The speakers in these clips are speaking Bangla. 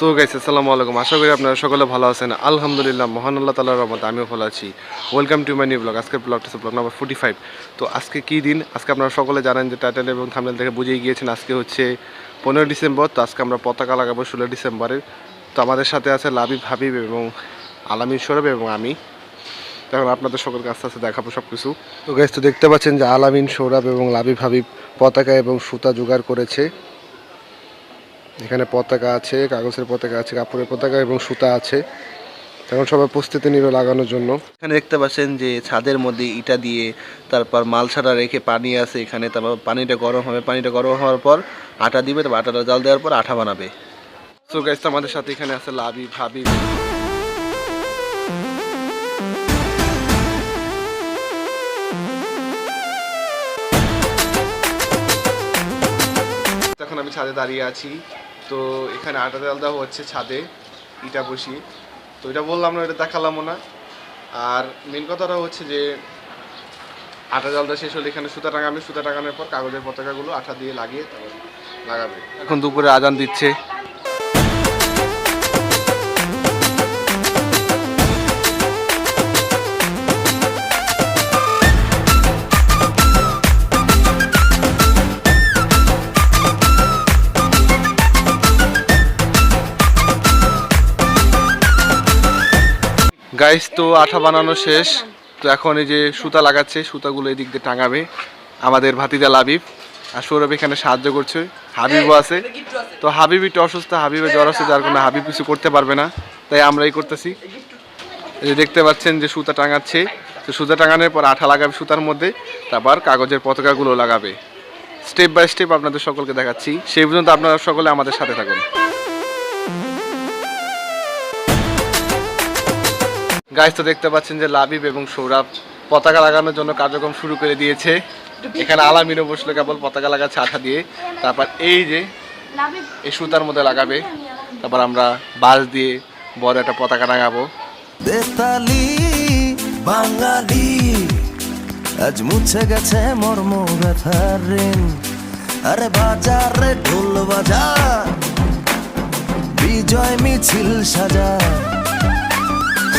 সো গাইস আসসালামু আলাইকুম। আশা করি আপনারা সকলে ভালো আছেন। আলহামদুলিল্লাহ, মহান আল্লাহ তালার রহমতে আমিও ভালো আছি। Welcome to my new blog আজকের ব্লগটা ব্লগ নাম্বার ফোর্টি ফাইভ তো আজকে কী দিন? আজকে আপনারা সকলে জানেন যে টাইটেল এবং থামনেল থেকে বুঝেই গিয়েছেন আজকে হচ্ছে পনেরো ডিসেম্বর। তো আজকে আমরা পতাকা লাগাবো ষোলো ডিসেম্বরের। তো আমাদের সাথে আছে লাবিব হাবিব এবং আলামিন সরব এবং আমি। তো এখন আপনাদের সকলকে আস্তে আস্তে দেখাবো সব কিছু তো গাইস তো দেখতে পাচ্ছেন যে আলামিন সৌরভ এবং লাবিব হাবিব পতাকা এবং সুতা জোগাড় করেছে। এখানে পতাকা আছে, কাগজের পতাকা আছে, কাপড়ের পতাকা এবং সুতা আছে। এখন সবাই প্রস্তুতি নিল লাগানোর জন্য। এখানে দেখতে পাচ্ছেন যে ছাদের মধ্যে ইটা দিয়ে তারপর মালসাটা রেখে পানি আছে এখানে। তারপর পানিটা গরম হবে, পানিটা গরম হওয়ার পর আটা দিবে, তারপর আটাটা জাল দেওয়ার পর আঠা বানাবে। সো গাইস আমাদের সাথে এখানে আছে লাবি ভাবি। এখন আমি ছাদে দাঁড়িয়ে আছি। তো এখানে আটা আলাদা হচ্ছে ছাদে, ইটা বসিয়ে। তো এটা বললাম না, এটা দেখালামও না। আর মেন কথাটা হচ্ছে যে, আটা জলটা শেষ হলে এখানে সুতা টাঙাবে। সুতা টাঙানোর পর কাগজের পতাকাগুলো আঠা দিয়ে লাগিয়ে লাগাবে। এখন দুপুরে আজান দিচ্ছে। গাইস তো আঠা বানানো শেষ। তো এখন এই যে সুতা লাগাচ্ছে, সুতাগুলো এদিক দিয়ে টাঙাবে। আমাদের ভাতিজা লাবিব আর সৌরভ এখানে সাহায্য করছে। হাবিবও আছে। তো হাবিব একটু অসুস্থ হাবিবের জ্বর আছে, যার কারণে হাবিব কিছু করতে পারবে না। তাই আমরাই করতেছি। এই দেখতে পাচ্ছেন যে সুতা টাঙাচ্ছে। তো সুতা টাঙানোর পর আঠা লাগাবে সুতার মধ্যে। তারপর কাগজের পতাকাগুলো লাগাবে। স্টেপ বাই স্টেপ আপনাদের সকলকে দেখাচ্ছি। সেই পর্যন্ত আপনারা সকলে আমাদের সাথে থাকুন। গাইস তো দেখতে পাচ্ছেন যে লাবিব এবং সৌরভ পতাকা লাগানোর জন্য কার্যক্রম শুরু করে দিয়েছে। এখানে আলামিনও বসলে কেবল পতাকা লাগাচ্ছে আঠা দিয়ে। তারপর এই যে এই সুতার মধ্যে লাগাবে। তারপর আমরা বাঁশ দিয়ে বড় একটা পতাকা লাগাবো। বাঙালি আজ মুছে গেছে মর্ম ব্যথার ঋণ। আরে বাজারে ঢোল বাজা বিজয় মিছিল সাজা।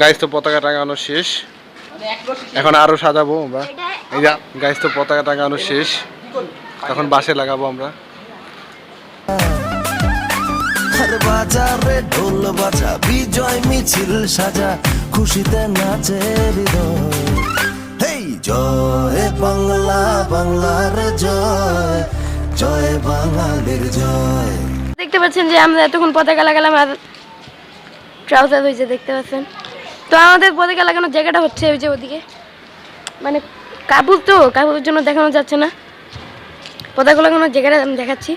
গাইস তো পতাকা টাঙানো শেষ। এখন আরও সাজাবো আমরা। এই যা গাইস তো পতাকা টাঙানো শেষ। এখন বাসে লাগাবো আমরা। আর বাজারে ঢোল বাজা বিজয় মিছিল সাজা খুশিতে নাচে হৃদয়। হেই জয় বাংলা বাংলার জয় জয় বাঙালির জয়। দেখতে পাচ্ছেন যে আমরা এতক্ষণ পতাকা লাগালাম আর ট্রাউজার হয়েছে দেখতে পাচ্ছেন? তো আমাদের পতাকা লাগানোর জায়গাটা হচ্ছে ওই যে ওদিকে। মানে কাপড় তো কাপড়ের জন্য দেখানো যাচ্ছে না। পতাকা লাগানোর জায়গাটা আমি দেখাচ্ছি।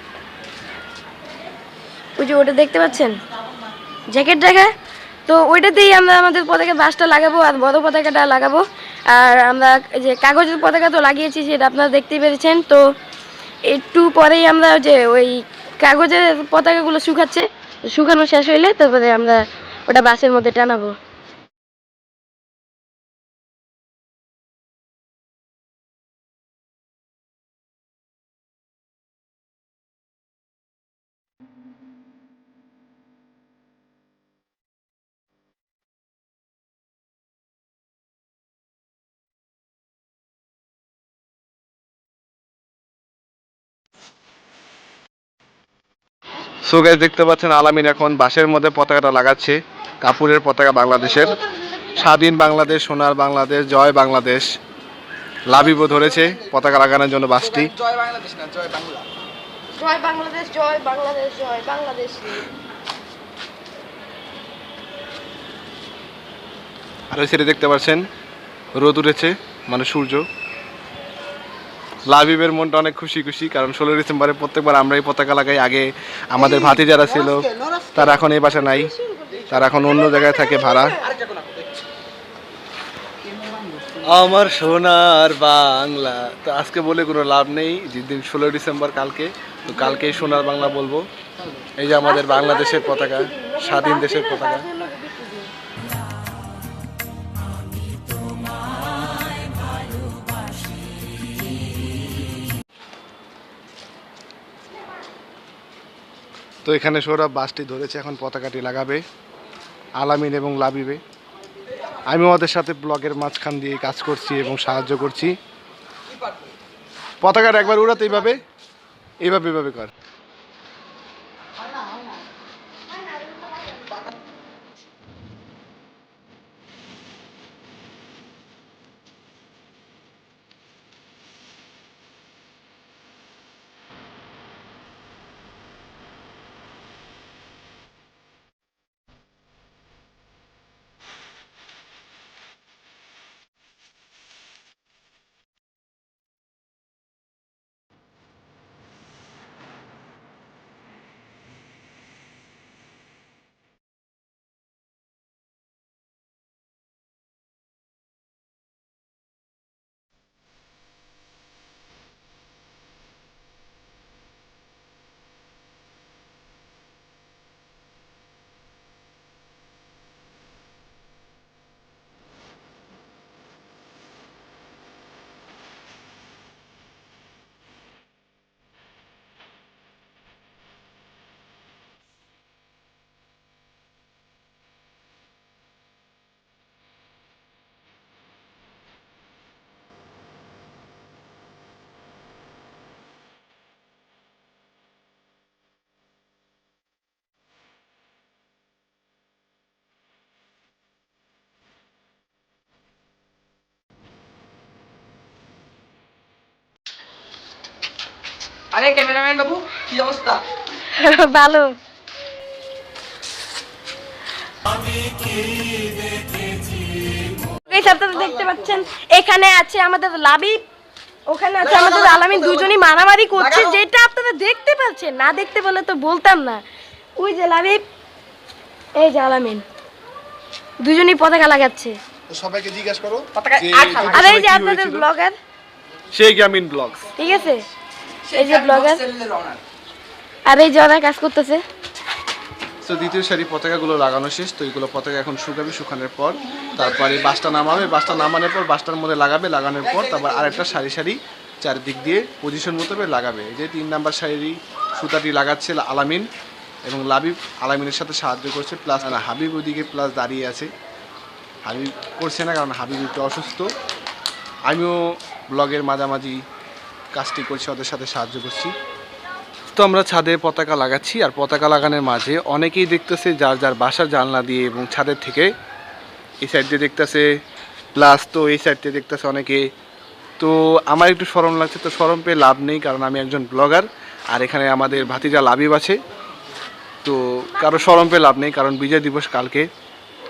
ওই যে ওটা দেখতে পাচ্ছেন? জ্যাকেট জায়গা? তো ওইটাতেই আমরা আমাদের পতাকা বাসটা লাগাবো আর বড় পতাকাটা লাগাবো। আর আমরা যে কাগজের পতাকা তো লাগিয়েছি, সেটা আপনারা দেখতেই পেরেছেন। তো একটু পরেই আমরা যে ওই কাগজের পতাকাগুলো শুকাচ্ছে। শুকানো শেষ হইলে তারপরে আমরা ওটা বাসের মধ্যে টানাবো। সো গাইস দেখতে পাচ্ছেন আলামিন এখন বাসের মধ্যে পতাকাটা লাগাচ্ছে কাপুরের পতাকা বাংলাদেশের। স্বাধীন বাংলাদেশ সোনার বাংলাদেশ জয় বাংলাদেশ লাবিবও ধরেছে পতাকা লাগানোর জন্য বাসটি জয় বাংলাদেশ জয় বাংলাদেশ জয় বাংলাদেশ। আর ওই সাইডে দেখতে পাচ্ছেন রোদ উঠেছে মানে সূর্য। লাবিবের মনটা অনেক খুশি খুশি, কারণ ষোলো ডিসেম্বরে প্রত্যেকবার আমরাই পতাকা লাগাই। আগে আমাদের ভাতি যারা ছিল, তারা এখন এই বাসা নাই। তারা এখন অন্য জায়গায় থাকে ভাড়া। আমার সোনার বাংলা। তো আজকে বলে কোনো লাভ নেই যেদিন ষোলো ডিসেম্বর কালকে, তো কালকেই সোনার বাংলা বলব। এই যে আমাদের বাংলাদেশের পতাকা, স্বাধীন দেশের পতাকা। তো এখানে সৌরভ বাসটি ধরেছে, এখন পতাকাটি লাগাবে, আলামিন এবং লাবিবে। আমি ওদের সাথে ব্লগের মাঝখান দিয়ে কাজ করছি এবং সাহায্য করছি। পতাকাটা একবার উড়াতে এইভাবে এইভাবে এইভাবে কর। আরে ক্যামেরাম্যান বাবু কি অবস্থা? ভালো। আপনারা দেখতে পাচ্ছেন এখানে আছে আমাদের লাবিব ওখানে আছে আমাদের আলামিন দুজনই মারামারি করছে যেটা আপনারা দেখতে পাচ্ছেন না দেখতে পেলে তো বলতাম না। ওই যে লাবিব এই যে আলামিন দুজনই পতাকা লাগাচ্ছে। সবাইকে জিজ্ঞাসা করো পতাকা আর এই যে আপনাদের ব্লগার আমিন ব্লগস ঠিক আছে? এই যে ব্লগার আর এই যে ওরা কাজ করতেছে। তো দ্বিতীয় সারি পতাকাগুলো লাগানো শেষ। তো এইগুলো পতাকা এখন শুকাবে শুকানোর পর তারপরে বাসটা নামাবে। বাসটা নামানোর পর বাসটার মধ্যে লাগাবে লাগানোর পর তারপর আরেকটা সারি সারি চারদিক দিয়ে পজিশন মতো লাগাবে। এই যে তিন নাম্বার সারি সুতাটি লাগাচ্ছে আলামিন এবং লাবিব আলামিনের সাথে সাহায্য করছে। প্লাস না হাবিব ওদিকে প্লাস দাঁড়িয়ে আছে। হাবিব করছে না কারণ হাবিব একটু অসুস্থ। আমিও ব্লগের মাঝামাঝি কাজটি করছি, ওদের সাথে সাহায্য করছি। তো আমরা ছাদে পতাকা লাগাচ্ছি, আর পতাকা লাগানোর মাঝে অনেকেই দেখতেছে যার যার বাসার জানলা দিয়ে এবং ছাদের থেকে এই সাইড দিয়ে দেখতেছে প্লাস তো এই সাইড দিয়ে দেখতেছে অনেকে। তো আমার একটু সরম লাগছে, তো সরম পেয়ে লাভ নেই, কারণ আমি একজন ব্লগার আর এখানে আমাদের ভাতিজা লাবিব আছে। তো কারও সরম পেয়ে লাভ নেই, কারণ বিজয় দিবস কালকে,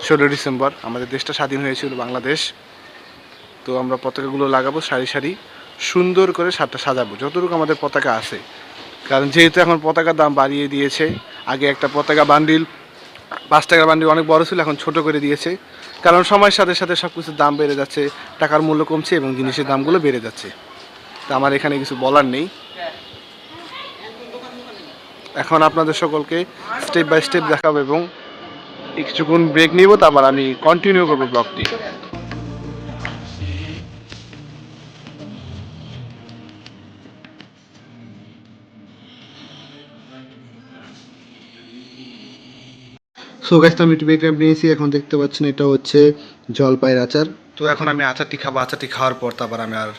ষোলো ডিসেম্বর, আমাদের দেশটা স্বাধীন হয়েছিল বাংলাদেশ। তো আমরা পতাকাগুলো লাগাবো সারি সারি। সুন্দর করে সারটা সাজাবো, যতটুকু আমাদের পতাকা আছে। কারণ যেহেতু এখন পতাকার দাম বাড়িয়ে দিয়েছে, আগে একটা পতাকা বান্ডিল, পাঁচ টাকার বান্ডিল অনেক বড় ছিল, এখন ছোট করে দিয়েছে। কারণ সময়ের সাথে সাথে সব কিছুর দাম বেড়ে যাচ্ছে, টাকার মূল্য কমছে এবং জিনিসের দামগুলো বেড়ে যাচ্ছে। তা আমার এখানে কিছু বলার নেই। এখন আপনাদের সকলকে স্টেপ বাই স্টেপ দেখাবো এবং কিছুক্ষণ ব্রেক নিব, তারপর আমি কন্টিনিউ করব ব্লগটি সো গাইস আমি একটু ব্রেক নিয়েছি, এখন দেখতে পাচ্ছেন এটা হচ্ছে জলপাইয়ের আচার। তো এখন আমি আচারটি খাব। আচারটি খাওয়ার পর তারপর আমি আর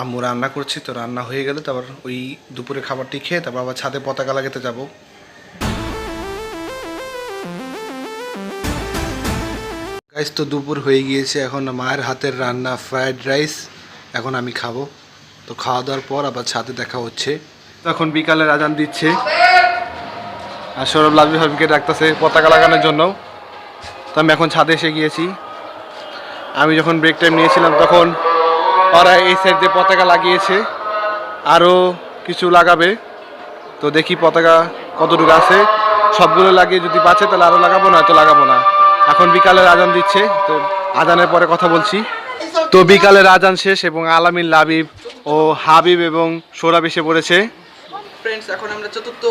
আম্মু রান্না করছি, তো রান্না হয়ে গেলে তারপর ওই দুপুরে খাবারটি খেয়ে তারপর আবার ছাদে পতাকা লাগাতে যাব। গাইস তো দুপুর হয়ে গিয়েছে, এখন মায়ের হাতের রান্না ফ্রাইড রাইস এখন আমি খাব। তো খাওয়া দাওয়ার পর আবার ছাদে দেখা হচ্ছে। তখন বিকালে আজান দিচ্ছে। আর সৌরভ লাভি হাবিকে ডাকতেছে পতাকা লাগানোর জন্য। তো আমি এখন ছাদে এসে গিয়েছি। আমি যখন ব্রেক টাইম নিয়েছিলাম তখন ওরা এই সাইড দিয়ে পতাকা লাগিয়েছে, আরও কিছু লাগাবে। তো দেখি পতাকা কতটুকু আছে। সবগুলো লাগিয়ে যদি বাঁচে তাহলে আরও লাগাবো না তো লাগাবো না। এখন বিকালের আজান দিচ্ছে, তো আজানের পরে কথা বলছি। তো বিকালের আজান শেষ এবং আলামিন লাবিব ও হাবিব এবং সৌরভ এসে পড়েছে। ফ্রেন্ডস এখন আমরা চতুর্থ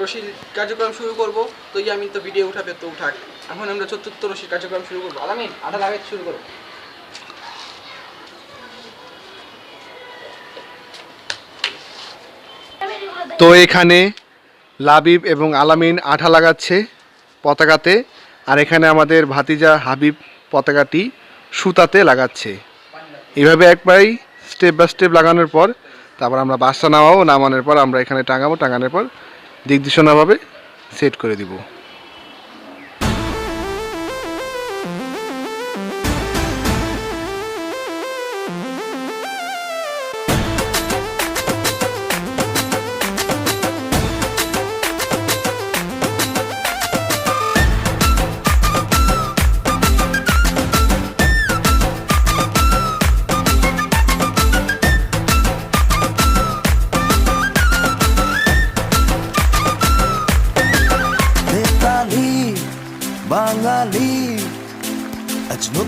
রশির কার্যক্রম শুরু করব। তো আমি তো ভিডিও উঠাবে, তো উঠাক। এখন আমরা চতুর্থ রশির কার্যক্রম শুরু করব। আলামিন আটা লাগাইতে শুরু করো। তো এখানে লাবিব এবং আলামিন আঠা লাগাচ্ছে পতাকাতে, আর এখানে আমাদের ভাতিজা হাবিব পতাকাটি সুতাতে লাগাচ্ছে। এভাবে একবারই স্টেপ বাই স্টেপ লাগানোর পর তারপর আমরা বাসটা নামাবো, নামানোর পর আমরা এখানে টাঙাবো, টাঙানোর পর দিক সেট করে দিব।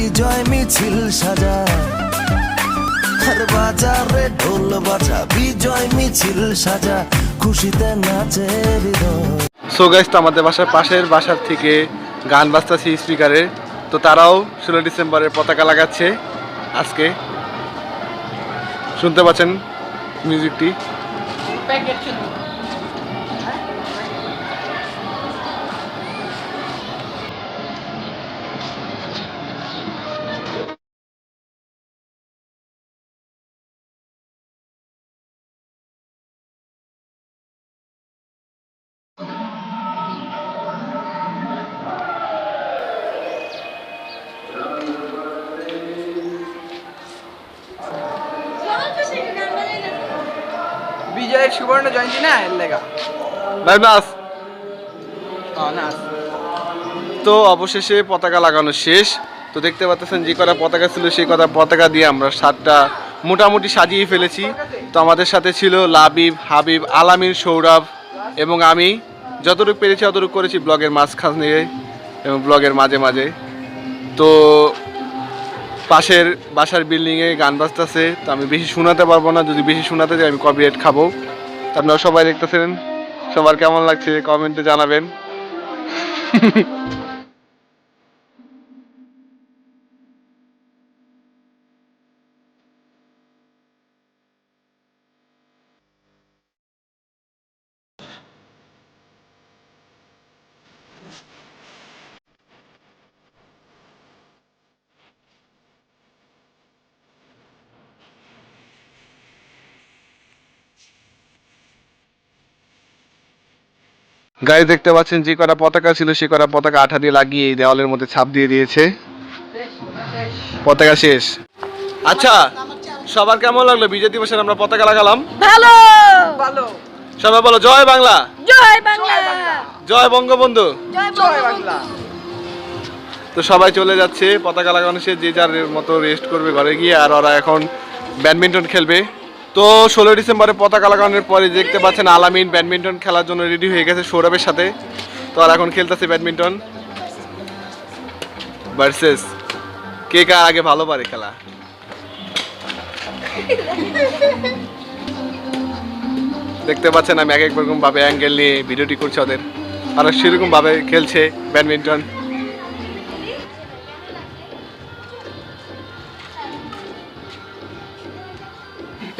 বিজয় মিছিল সাজা আরে বাজারে ঢোল বাজা বিজয় মিছিল সাজা খুশিতে নাচে হৃদয়। সো গাইস তো আমাদের বাসার পাশের বাসার থেকে গান বাজতাছে স্পিকারে তো তারাও ষোলো ডিসেম্বরের পতাকা লাগাচ্ছে আজকে। শুনতে পাচ্ছেন মিউজিকটি বিজয়ের সুবর্ণ জয়ন্তী না এর লেগা? ভাই হ্যাঁ তো অবশেষে পতাকা লাগানো শেষ। তো দেখতে পাচ্ছেন যে কটা পতাকা ছিল সেই কটা পতাকা দিয়ে আমরা সাতটা মোটামুটি সাজিয়ে ফেলেছি। তো আমাদের সাথে ছিল লাবিব হাবিব আলামিন সৌরভ এবং আমি। যতটুকু পেরেছি অতটুকু করেছি ব্লগের মাঝখান নিয়ে এবং ব্লগের মাঝে মাঝে। তো পাশের বাসার বিল্ডিংয়ে গান বাজতেছে, তো আমি বেশি শোনাতে পারব না। যদি বেশি শোনাতে যাই, আমি কপিরাইট খাব। আপনারা সবাই দেখতেছেন। সবার কেমন লাগছে? কমেন্টে জানাবেন। গায়ে দেখতে পাচ্ছেন যে কটা পতাকা ছিল সে কটা পতাকা আঠা দিয়ে লাগিয়ে এই দেওয়ালের মধ্যে ছাপ দিয়ে দিয়েছে। পতাকা শেষ। আচ্ছা সবার কেমন লাগল? বিজয় দিবসের আমরা পতাকা লাগালাম। ভালো। ভালো। সবাই বলো জয় বাংলা। জয় বাংলা। জয় বঙ্গবন্ধু। জয় জয় বাংলা। তো সবাই চলে যাচ্ছে পতাকা লাগানো শেষ যে যার মতো রেস্ট করবে ঘরে গিয়ে আর ওরা এখন ব্যাডমিন্টন খেলবে। তো ষোলো ডিসেম্বরে পতাকা লাগানোর পরে দেখতে পাচ্ছেন আলামিন ব্যাডমিন্টন খেলার জন্য রেডি হয়ে গেছে সৌরভের সাথে। তো আর এখন খেলতেছে ব্যাডমিন্টন ভার্সেস কে কার আগে ভালো পারে খেলা। দেখতে পাচ্ছেন আমি এক এক রকম ভাবে অ্যাঙ্গেল নিয়ে ভিডিওটি করছি ওদের। আর সেরকম ভাবে খেলছে ব্যাডমিন্টন।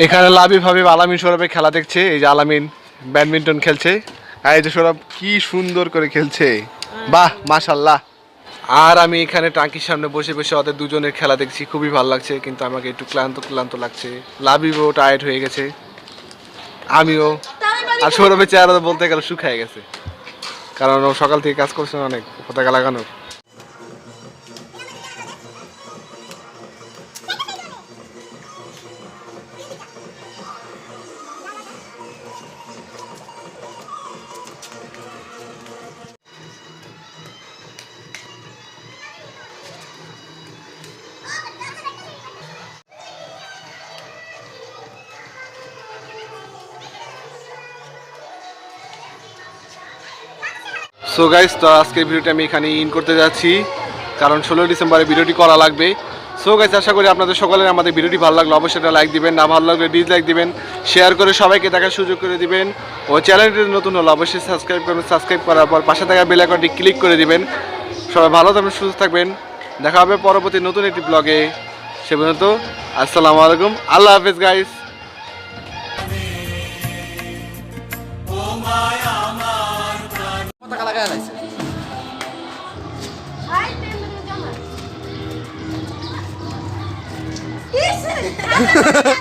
এখানে লাবিব হাবিব আলামিন সৌরভে খেলা দেখছে এই যে আলামিন ব্যাডমিন্টন খেলছে। আর এই যে সৌরভ কি সুন্দর করে খেলছে। বাহ মাশাল্লাহ আর আমি এখানে টাঙ্কির সামনে বসে বসে ওদের দুজনের খেলা দেখছি খুবই ভালো লাগছে কিন্তু আমাকে একটু ক্লান্ত ক্লান্ত লাগছে। লাবিবও টায়ার্ড হয়ে গেছে। আমিও। আর সৌরভের চেহারা বলতে গেলে শুকায় গেছে। কারণ ও সকাল থেকে কাজ করছে অনেক পতাকা লাগানোর। সো গাইস তো আজকের ভিডিওটি আমি এখানে ইন করতে যাচ্ছি। কারণ ষোলো ডিসেম্বরে ভিডিওটি করা লাগবে। সো গাইস আশা করি আপনাদের সকলের আমাদের ভিডিওটি ভালো লাগল। অবশ্যই একটা লাইক দিবেন, না ভালো লাগলে ডিসলাইক দিবেন। শেয়ার করে সবাইকে দেখার সুযোগ করে দিবেন। ও চ্যানেলটি নতুন হলো অবশ্যই সাবস্ক্রাইব করবেন। সাবস্ক্রাইব করার পর পাশে থাকা বেল আইকনটি ক্লিক করে দিবেন। সবাই ভালো থাকবেন, সুস্থ থাকবেন। দেখা হবে পরবর্তী নতুন একটি ব্লগে সে পর্যন্ত, আসসালামু আলাইকুম। আল্লাহ হাফেজ গাইস পতাকা লাগায় লাইছে Yes!